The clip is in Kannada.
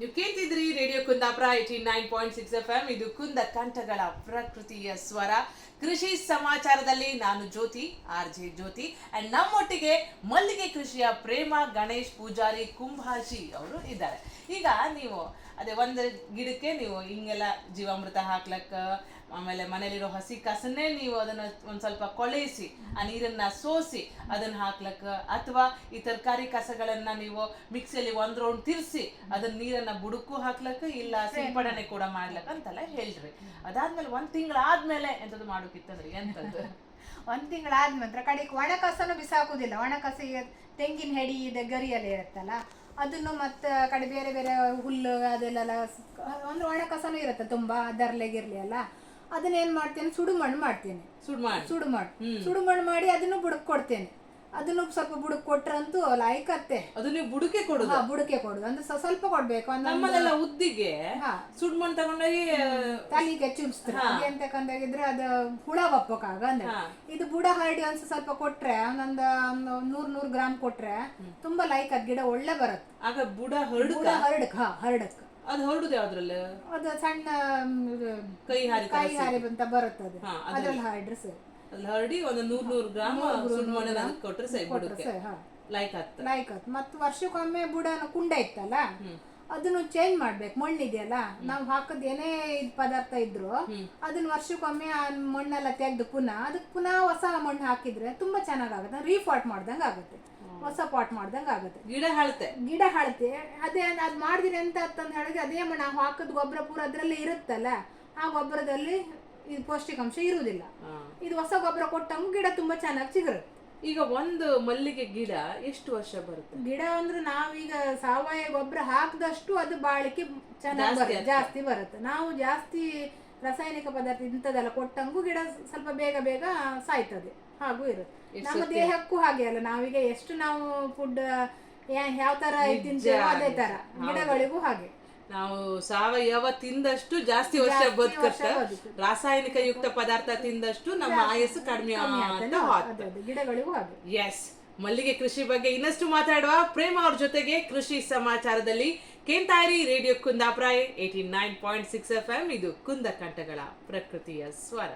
ನೀವು ಕೇಳ್ತಿದ್ರಿ radio Kundapura eighty nine point six F M ಇದು ಕುಂದ ಕಂಠಗಳ ಪ್ರಕೃತಿಯ ಸ್ವರ. ಕೃಷಿ ಸಮಾಚಾರದಲ್ಲಿ ನಾನು Jyothi, R J Jyothi. And ನಮ್ಮೊಟ್ಟಿಗೆ ಮಲ್ಲಿಗೆ ಕೃಷಿಯ ಪ್ರೇಮ ಗಣೇಶ್ ಪೂಜಾರಿ ಕುಂಭಾಜಿ ಅವರು ಇದ್ದಾರೆ. ಈಗ ನೀವು ಅದೇ ಒಂದು ಗಿಡಕ್ಕೆ ನೀವು ಹಿಂಗೆಲ್ಲ ಜೀವಾಮೃತ ಹಾಕ್ಲಕ್ಕ ಆಮೇಲೆ ಮನೇಲಿರೋ ಹಸಿ ಕಸನ್ನೇ ನೀವು ಅದನ್ನ ಒಂದ್ ಸ್ವಲ್ಪ ಕೊಳೆಯಿಸಿ ಆ ನೀರನ್ನ ಸೋಸಿ ಅದನ್ನ ಹಾಕ್ಲಕ್ಕ. ಅಥವಾ ಈ ತರಕಾರಿ ಕಸಗಳನ್ನ ನೀವು ಮಿಕ್ಸಿಯಲ್ಲಿ ಒಂದ್ ರೌಂಡ್ ತಿರ್ಸಿ ಅದನ್ನ ನೀರನ್ನ ಬುಡಕ್ಕೂ ಹಾಕ್ಲಕ್ಕ ಇಲ್ಲ ಸಿಂಪಡಣೆ ಕೂಡ ಮಾಡ್ಲಕ್ಕ ಅಂತೆಲ್ಲ ಹೇಳ್ರಿ. ಅದಾದ್ಮೇಲೆ ಒಂದ್ ತಿಂಗಳಾದ್ಮೇಲೆ ಎಂತದ್ದು ಮಾಡೋಕಿತ್ತಂದ್ರಿ ಎಂತದ್ದು? ಒಂದ್ ತಿಂಗಳಾದ ನಂತರ ಕಡೆಗೆ ಒಣ ಕಸನು ಬಿಸಾಕುದಿಲ್ಲ. ಒಣ ಕಸ ಈಗ ತೆಂಗಿನ ಹೆಡಿ ಇದೆ ಗರಿಯಲ್ಲಿ ಇರುತ್ತಲ್ಲ ಅದನ್ನು ಮತ್ತೆ ಕಡೆ ಬೇರೆ ಬೇರೆ ಹುಲ್ಲು ಅದೆಲ್ಲ ಅಂದ್ರೆ ಒಣ ಕಸನೂ ಇರುತ್ತೆ ತುಂಬಾ ಅದರ್ಲೆಗಿರ್ಲಿ ಅಲ್ಲ. ಅದನ್ನ ಏನ್ ಮಾಡ್ತೇನೆ ಸುಡು ಮಣ್ಣು ಮಾಡ್ತೇನೆ. ಸುಡುಮಣ್ಣು. ಸುಡುಮಣ್ಣು. ಸುಡು ಮಣ್ಣು ಸುಡು ಮಣ್ಣು ಮಾಡಿ ಅದನ್ನು ಬುಡಕ್ ಕೊಡ್ತೇನೆ. ಅದನ್ನು ಸ್ವಲ್ಪ ಬುಡಕ್ ಕೊಟ್ರಂತೂ ಲಾಯ್ಕತ್ತೆ ಅದು ನೀವು ಬುಡಕೆ ಕೊಡುದು? ಹಾ ಬುಡಕೆ ಕೊಡುದು. ಅಂದ್ರೆ ಸ್ವ- ಸ್ವಲ್ಪ ಕೊಡ್ಬೇಕು. ಅಂದ್ರೆ ನಮ್ಮಲ್ಲೆಲ್ಲ ಉದ್ದಿಗೆ ಹಾ. ಸುಡ್ ಮಣ್ಣು ತಗೊಂಡೋಗಿ ತಲೆಗೆ ಚುಮ್ಸ್ತಾರೆ. ಎಂತಕ್ಕಂದಾಗಿದ್ರೆ ಅದು ಹುಳ ಬಪ್ಪಕ್ಕಾಗ ಅಂದ್ರೆ. ಇದು ಬುಡ ಹರಡಿ ಒಂದ್ ಸ್ವಲ್ಪ ಕೊಟ್ರೆ ಒಂದೊಂದು ಒಂದು ನೂರ್ ನೂರ್ ಗ್ರಾಮ್ ಕೊಟ್ರೆ ತುಂಬಾ ಲೈಕ್ ಅದ್ ಗಿಡ ಒಳ್ಳೆ ಬರುತ್ತೆ. ಆಗ ಬುಡ ಹರಡುದ ಬುಡ ಹರಡಕ್ ಹಾ ಹರಡಕ್. ಅದು ಹರಡುದು ಯಾವ್ದ್ರಲ್ಲಿ ಅದು ಸಣ್ಣ ಮ್, ಇದು ಕೈ ಹಾರಿ ಕೈ ಹಾರಿ ಅಂತ ಬರುತ್ತೆ ಅದು. ಹಾ, ಅದ್ರಲ್ಲಿ ಹರಡ್ರೆ ಸರಿ. ಅಲ್ಲಿ ಹರಡಿ ಒಂದು ನೂರ್ ನೂರ್ ಗ್ರಾಮ್ ಸುಣ್ಣ ಮಣ್ಣು ಅದಕ್ಕೆ ಕೊಟ್ರೆ ಬುಡಕ್ಕೆ ಲೈಕ್ ಆಗ್ತದೆ. ಲೈಕ್ ಅದು ಮತ್ತು ವರ್ಷಕ್ಕೊಮ್ಮೆ ಬುಡನ ಕುಂಡ ಇತ್ತಲ್ಲ? ಅದನ್ನು ಚೇಂಜ್ ಮಾಡ್ಬೇಕು. ಮಣ್ಣಿದೆಯಲ್ಲ? ನಾವು ಹಾಕದ್ ಏನೇ ಇದ್ ಪದಾರ್ಥ ಇದ್ರು ಅದನ್ನ ವರ್ಷಕ್ಕೊಮ್ಮೆ ಆ ಮಣ್ಣೆಲ್ಲ ತೆಗೆದು ಪುನಃ ಅದಕ್ಕೆ ಪುನಃ ಹೊಸ ಮಣ್ಣು ಹಾಕಿದ್ರೆ ತುಂಬಾ ಚೆನ್ನಾಗಾಗುತ್ತೆ. ರೀಫಾಟ್ ಮಾಡ್ದಂಗೆ ಆಗುತ್ತೆ. ಹೊಸ ಪಾಟ್ ಮಾಡ್ದಂಗೆ ಆಗುತ್ತೆ. ಗಿಡ ಹಳತೆ ಗಿಡ ಹಳತೆ ಅದೇ ಅದ್ ಮಾಡಿದ್ರೆ ಎಂತ ಅಂತಂದು ಹೇಳಿದ್ರೆ ಅದೇ ಮಣ್ಣು ಹಾಕಿದ ಗೊಬ್ಬರ ಪೂರ ಅದರಲ್ಲಿ ಇರುತ್ತಲ್ಲ? ಆ ಗೊಬ್ಬರದಲ್ಲಿ ಇದು ಪೌಷ್ಟಿಕಾಂಶ ಇರುವುದಿಲ್ಲ. ಇದು ಹೊಸ ಗೊಬ್ಬರ ಕೊಟ್ಟಂಗ ಗಿಡ ತುಂಬಾ ಚೆನ್ನಾಗಿ ಚಿಗುರುತ್ತೆ ಈಗ ಒಂದು ಮಲ್ಲಿಗೆ ಗಿಡ ಎಷ್ಟು ವರ್ಷ ಬರುತ್ತೆ? ಗಿಡ ಅಂದ್ರೆ ನಾವೀಗ ಸಾವಯವ ಗೊಬ್ಬರ ಹಾಕದಷ್ಟು ಅದು ಬಾಳಿಕೆ ಚೆನ್ನಾಗಿ ಬರುತ್ತೆ ಜಾಸ್ತಿ ಬರುತ್ತೆ. ನಾವು ಜಾಸ್ತಿ ರಾಸಾಯನಿಕ ಪದಾರ್ಥ ಇಂಥದ್ದೆಲ್ಲ ಕೊಟ್ಟಂಗೂ ಗಿಡ ಸ್ವಲ್ಪ ಬೇಗ ಬೇಗ ಸಾಯ್ತದೆ ಹಾಗೂ ಇರುತ್ತೆ. ನಮ್ಮ ದೇಹಕ್ಕೂ ಹಾಗೆ ಅಲ್ಲ ನಾವೀಗ ಎಷ್ಟು ನಾವು ಫುಡ್ ಯಾವ ತರ ತಿಂತೇವೋ ಅದೇ ತರ ಗಿಡಗಳಿಗೂ ಹಾಗೆ. ನಾವು ಸಾವಯವ ತಿಂದಷ್ಟು ಜಾಸ್ತಿ ವರ್ಷ ಬದುಕತ್ತ. ರಾಸಾಯನಿಕ ಯುಕ್ತ ಪದಾರ್ಥ ತಿಂದಷ್ಟು ನಮ್ಮ ಆಯಸ್ಸು ಕಡಿಮೆ ಗಿಡಗಳಿಗೂ ಎಸ್ ಮಲ್ಲಿಗೆ ಕೃಷಿ ಬಗ್ಗೆ ಇನ್ನಷ್ಟು ಮಾತಾಡುವ ಪ್ರೇಮ ಅವ್ರ ಜೊತೆಗೆ ಕೃಷಿ ಸಮಾಚಾರದಲ್ಲಿ ಕೇಂತಾಯಿರಿ radio ಕುಂದಾಪ್ರಾಯ eighty nine point six F M ಇದು ಕುಂದ ಕಂಠಗಳ ಪ್ರಕೃತಿಯ ಸ್ವರ.